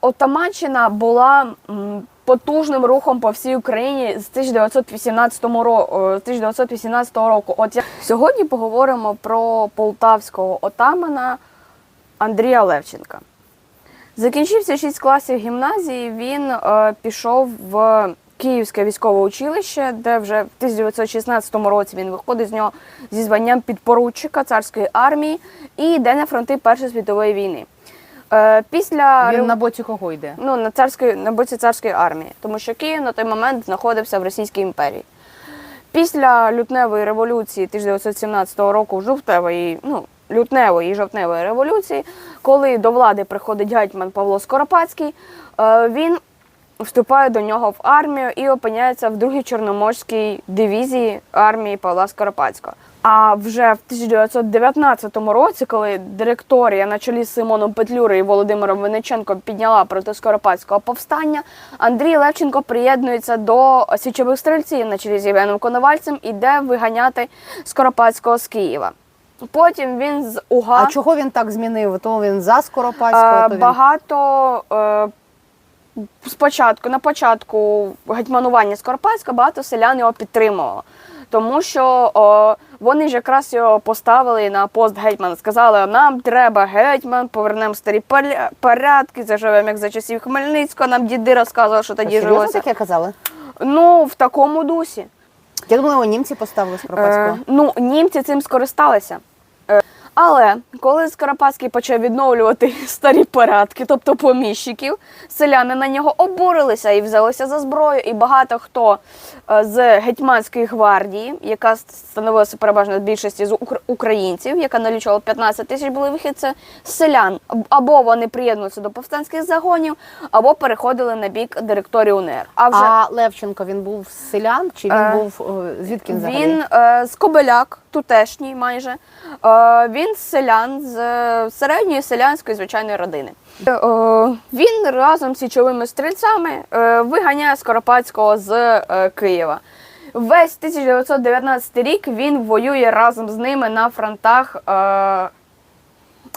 Отаманщина була потужним рухом по всій Україні з 1918 року. 1918 року. От я сьогодні поговоримо про полтавського отамана Андрія Левченка. Закінчився 6 класів гімназії. Він е, пішов в Київське військове училище, де вже в 1916 році він виходить з нього зі званням підпоручика царської армії і йде на фронти Першої світової війни. Е, після Він на боці кого йде? ну, на царської на боці царської армії, тому що Київ на той момент знаходився в Російській імперії. Після лютневої революції 1917 року, жовтневої, ну, лютневої і жовтневої революції, коли до влади приходить гетьман Павло Скоропадський, е, він вступає до нього в армію і опиняється в другій Чорноморській дивізії армії Павла Скоропадського. А вже в 1919 році, коли директорія на чолі з Симоном Петлюрою і Володимиром Винниченком підняла проти Скоропадського повстання, Андрій Левченко приєднується до січових стрільців на чолі з Євгеном Коновальцем і йде виганяти Скоропадського з Києва. Потім він з УГА А чого він так змінив? То він за Скоропадського, Е, то він... багато е, спочатку, на початку гетьманування Скоропадського багато селян його підтримувало. Тому що о, вони ж якраз його поставили на пост гетьмана. Сказали, нам треба гетьман, повернемо старі поря- порядки, заживемо як за часів Хмельницького. Нам діди розказували, що тоді Серйозно жилося. таке казали? Ну, в такому дусі. Я думала, німці поставили Скоропадського. Е, ну, німці цим скористалися. Е, але коли Скоропадський почав відновлювати старі порядки, тобто поміщиків, селяни на нього обурилися і взялися за зброю. І багато хто е, з гетьманської гвардії, яка становилася переважно більшості з українців, яка налічувала 15 тисяч, були вихідці з селян. Або вони приєднуються до повстанських загонів, або переходили на бік директорії УНР. А вже А Левченко він був з селян чи він Е, був е, звідки він взагалі? Він е, з Кобеляк, тутешній майже. Е, він з селян, з е, середньої селянської звичайної родини. Е, він разом з січовими стрільцями е, виганяє Скоропадського з Києва. Весь 1919 рік він воює разом з ними на фронтах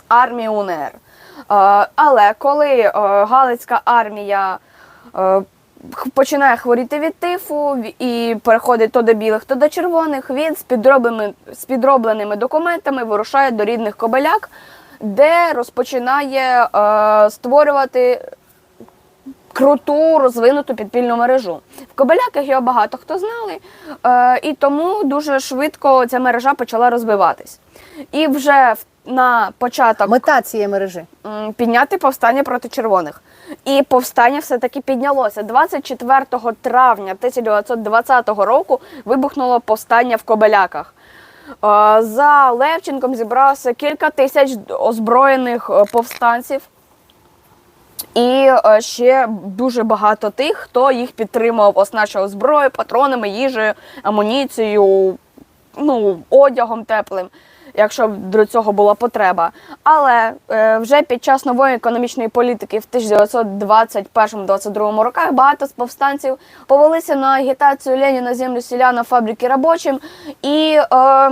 армії УНР. Але коли Галицька армія починає хворіти від тифу і переходить то до білих, то до червоних, він з підробленими, з підробленими документами вирушає до рідних Кобеляк, де розпочинає е, створювати круту розвинуту підпільну мережу. В Кобеляках його багато хто знали, е, і тому дуже швидко ця мережа почала розвиватись. І вже в- на початок Мета цієї мережі. м, підняти повстання проти червоних. І повстання все-таки піднялося. 24 травня 1920 року вибухнуло повстання в Кобеляках. Е, За Левченком зібралося кілька тисяч озброєних е, повстанців. І е, ще дуже багато тих, хто їх підтримував, оснащував зброєю, патронами, їжею, амуніцією, ну, одягом теплим, якщо б до цього була потреба. Але е, вже під час нової економічної політики в 1921-22 роках багато з повстанців повелися на агітацію Леніна землю селяна фабрики робочим і е,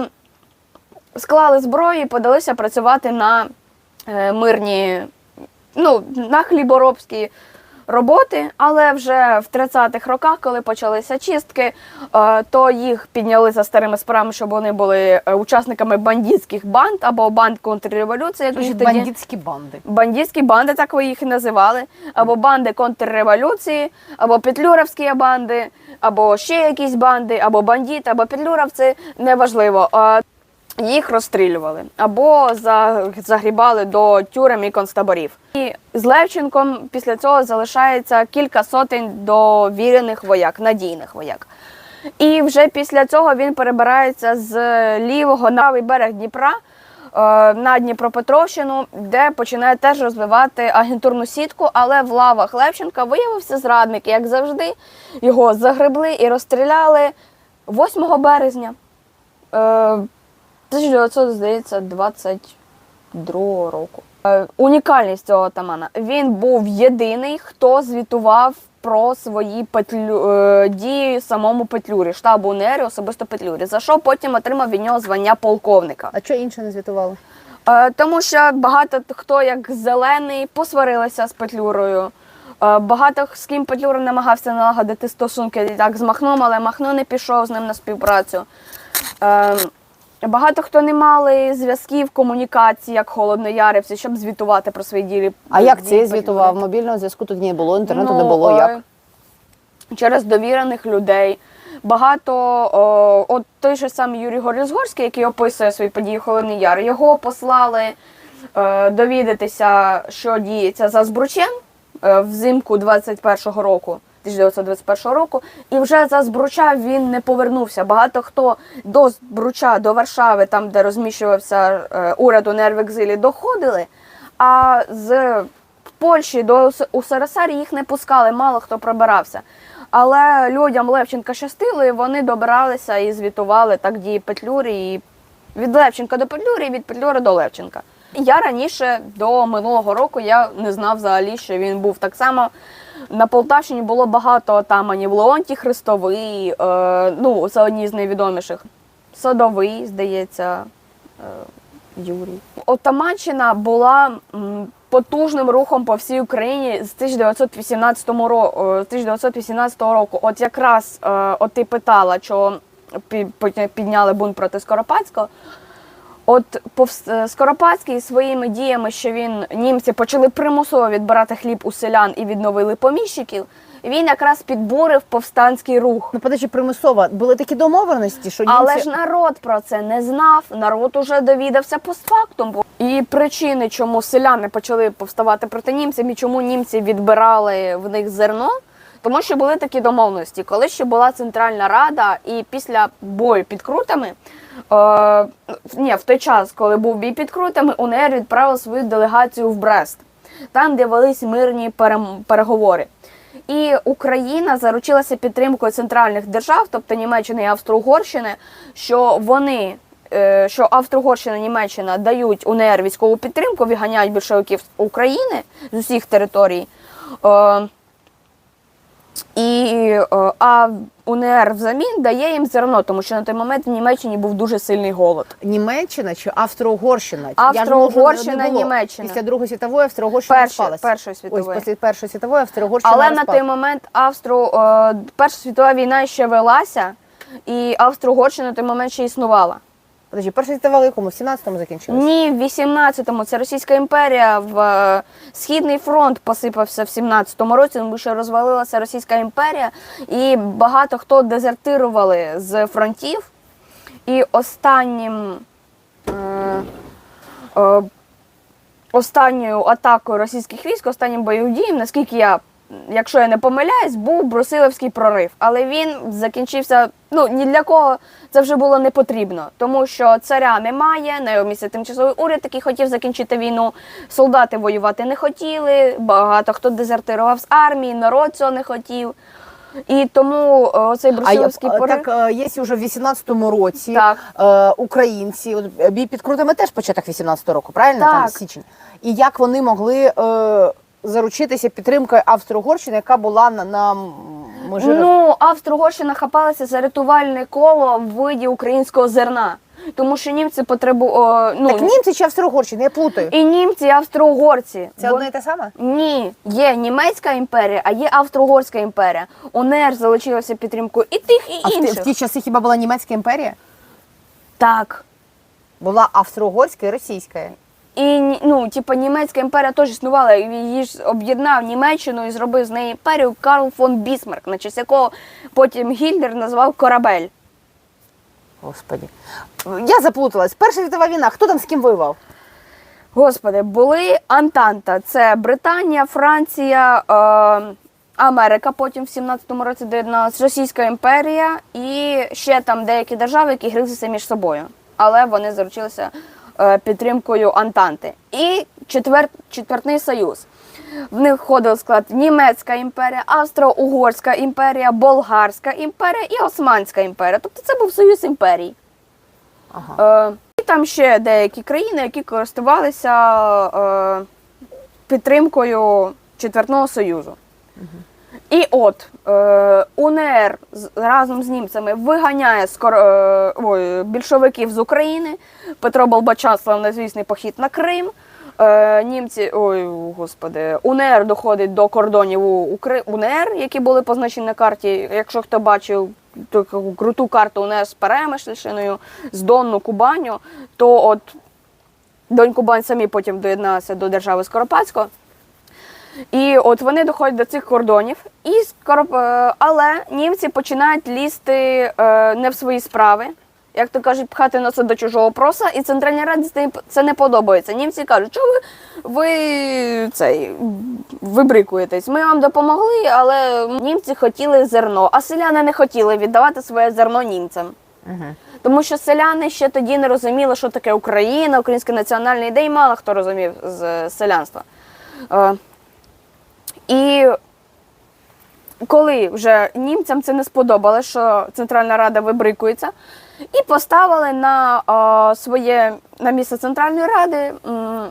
склали зброю і подалися працювати на е, мирні, ну, на хліборобські роботи, але вже в 30-х роках, коли почалися чистки, е, то їх підняли за старими справами, щоб вони були е, учасниками бандитських банд або банд контрреволюції, як тоді Бандитські банди. бандитські банди, так ви їх і називали, або банди контрреволюції, або петлюровські банди, або ще якісь банди, або бандити, або петлюровці, неважливо. Е, Їх розстрілювали або загрібали до тюрем і концтаборів. І з Левченком після цього залишається кілька сотень довірених вояк, надійних вояк. І вже після цього він перебирається з лівого на правий берег Дніпра е, на Дніпропетровщину, де починає теж розвивати агентурну сітку, але в лавах Левченка виявився зрадник, як завжди. Його загребли і розстріляли 8 березня. Е, 1900, здається, 22 року. Е, Унікальність цього отамана. Він був єдиний, хто звітував про свої петлю, е, дії самому Петлюрі, штабу УНР, особисто Петлюрі, за що потім отримав від нього звання полковника. А що інше не звітували? Е, тому що багато хто, як зелений, посварилися з Петлюрою. Багато з ким Петлюра намагався налагодити стосунки так з Махном, але Махно не пішов з ним на співпрацю. Багато хто не мали зв'язків, комунікацій, як холодноярівці, щоб звітувати про свої ділі. А як це звітував? Мобільного зв'язку тут не було, інтернету не Ну, було. е, Як? Через довірених людей. Багато, о, от той же самий Юрій Горізгорський, який описує свої події Холодний Яр, його послали е, довідатися, що діється за Збручем е, взимку 21-го року. 1921 року, і вже за Збруча він не повернувся. Багато хто до Збруча, до Варшави, там де розміщувався е, уряд у Нервекзилі, доходили, а з Польщі до УСРСР їх не пускали, мало хто пробирався. Але людям Левченка щастило, і вони добиралися і звітували так дії Петлюрі. І від Левченка до Петлюри, і від Петлюри до Левченка. Я раніше до минулого року я не знав взагалі, що він був так само. На Полтавщині було багато отаманів. Леонтій Христовий, е, ну, це одні з найвідоміших. Садовий, здається, е, Юрій. Отаманщина була потужним рухом по всій Україні з 1918 року. З 1918 року. От якраз е, от ти питала, що пі- пі- підняли бунт проти Скоропадського. От е, Скоропадський своїми діями, що він німці почали примусово відбирати хліб у селян і відновили поміщиків. Він якраз підбурив повстанський рух. Ну, подожди, примусово. Були такі домовленості, що Але ж народ про це не знав. Народ уже довідався постфактум. І причини, чому селяни почали повставати проти німців, і чому німці відбирали в них зерно, тому що були такі домовленості. Коли ще була Центральна Рада, і після бою під крутами, е, ні, в той час, коли був бій під крутами, УНР відправив свою делегацію в Брест, там, де велись мирні переговори. І Україна заручилася підтримкою центральних держав, тобто Німеччини і Австро-Угорщини, що вони, е, що Австро-Угорщина Німеччина дають УНР військову підтримку, виганяють більшовиків з України з усіх територій. І, е, а УНР взамін дає їм зерно, тому що на той момент в Німеччині був дуже сильний голод. Німеччина чи Австро-Угорщина? Австро-Угорщина. Німеччина. Після Другої світової Австро-Угорщина Першої. Першої Ось світової. після Першої світової Австро-Угорщина Але на той момент Австро е, Перша світова війна ще велася, і Австро-Угорщина на той момент ще існувала. Подожди, світова в якому? В 17-му закінчилася? Ні, в 18-му це Російська імперія. В е, Східний фронт посипався в 17-му році, тому що розвалилася Російська імперія, і багато хто дезертирували з фронтів. І останнім е, е, останньою атакою російських військ, останнім бойовим діям, наскільки я, якщо я не помиляюсь, був Брусиловський прорив. Але він закінчився. Ну ні для кого це вже було не потрібно, тому що царя немає, на його місці тимчасовий уряд, який хотів закінчити війну. Солдати воювати не хотіли. Багато хто дезертирував з армії, народ цього не хотів. І тому е, оцей А я, Брусиловський прорив. так, е, є уже в 18-му році Так. е, українці, е, бій під крутами теж початок 18-го року, правильно? Там січень. І як вони могли е, заручитися підтримкою Австро-Угорщини, яка була на, на межі Ну, Австро-Угорщина хапалася за рятувальне коло в виді українського зерна. Тому що німці потребували. Ну, Так німці чи Австро-Угорщина? Я плутаю. і німці, і австро-угорці. Це Бо- одне і те саме? Ні, є німецька імперія, а є австро-угорська імперія. УНР залучилася підтримкою і тих, і А інших. в ті часи хіба була німецька імперія? Так. Була австро-угорська і російська. І ну, типу, німецька імперія теж існувала. Її ж об'єднав Німеччину і зробив з неї імперію Карл фон Бісмарк, на честь якого потім Гітлер назвав корабель. Господі. Я заплуталась. Перша світова війна. Хто там з ким воював? Господи, були Антанта. Це Британія, Франція, е, Америка. Потім в 17-му році доєдналась Російська імперія і ще там деякі держави, які гризлися між собою. Але вони заручилися підтримкою Антанти. І четвер, четвертний союз. В них входив склад Німецька імперія, Австро-Угорська імперія, Болгарська імперія і Османська імперія. Тобто це був союз імперій. Ага. Е, і там ще деякі країни, які користувалися е, підтримкою Четвертного Союзу. І от е, УНР разом з німцями виганяє скоро, е, ой, більшовиків з України. Петро Болбачан славнозвісний похід на Крим. Е, німці, ой, господи, УНР доходить до кордонів Укр- УНР, які були позначені на карті. Якщо хто бачив таку круту карту УНР з Перемишльщиною, з Донну Кубаню, то от Донь Кубань самі потім доєдналися до держави Скоропадського. І от вони доходять до цих кордонів, і скоро, е, але німці починають лізти е, не в свої справи, як то кажуть, пхати носа до чужого проса, і Центральній Раді це- не подобається. Німці кажуть, що ви, ви цей, вибрикуєтесь. Ми вам допомогли, але німці хотіли зерно, а селяни не хотіли віддавати своє зерно німцям. Угу. Тому що селяни ще тоді не розуміли, що таке Україна, українська національна ідея, і мало хто розумів з е, селянства. І коли вже німцям це не сподобалося, що Центральна Рада вибрикується, і поставили на е, своє на місце Центральної Ради м,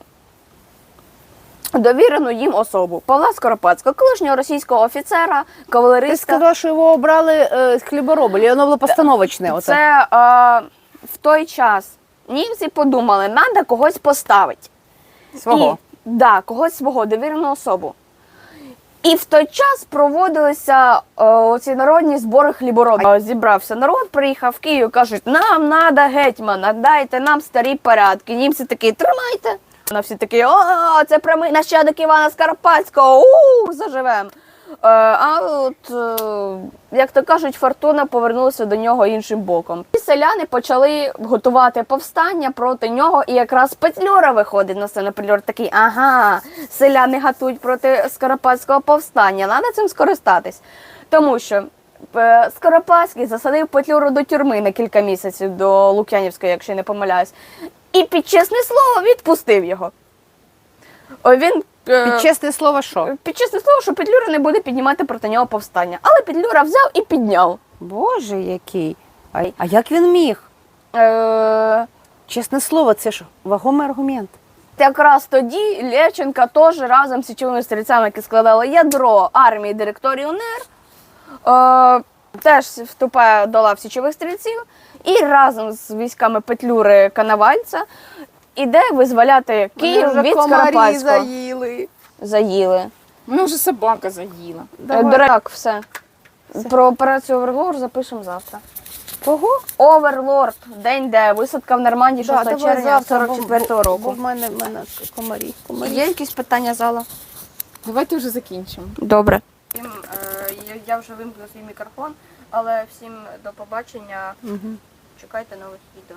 довірену їм особу Павла Скоропадського, колишнього російського офіцера, кавалериста. Ти сказала, що його обрали е, хліборобель, і воно було постановочне. Оце. Це е, в той час німці подумали, треба когось поставити. Свого. І, да, когось свого, довірену особу. І в той час проводилися о, ці народні збори хліборобів. Е, Зібрався народ, приїхав в Київ, кажуть, нам треба гетьмана, дайте нам старі порядки. Німці такі, тримайте. Вона всі такі, о, це прямий нащадок Івана Скарпатського, у заживем. Е, а от, е, як то кажуть, фортуна повернулася до нього іншим боком. І селяни почали готувати повстання проти нього, і якраз Петлюра виходить на сцену. Петлюра такий, ага, селяни готують проти Скоропадського повстання, треба цим скористатись. Тому що е, Скоропадський засадив Петлюру до тюрми на кілька місяців до Лук'янівської, якщо я не помиляюсь, і під чесне слово відпустив його. О, Він е, Під чесне слово, що? під чесне слово, що Петлюра не буде піднімати проти нього повстання. Але Петлюра взяв і підняв. Боже, який. А, а як він міг? Е, Чесне слово, це ж вагомий аргумент. якраз тоді Левченка теж разом з січовими стрільцями, які складали ядро армії директорії УНР, е, теж вступає до лав січових стрільців і разом з військами Петлюри Канавальця іде визволяти Київ від Скоропадського. заїли. Заїли. Мене вже собака заїла. Е, До речі, так, все. Про операцію Оверлорд запишемо завтра. Кого? Оверлорд, день, де висадка в Нормандії 6 давай червня завтра, бо- 44 бо- Бо року. в мене, в мене комарі. комарі. Є якісь питання зала? Давайте вже закінчимо. Добре. Я вже вимкну свій мікрофон, але всім до побачення. Чекайте нових відео.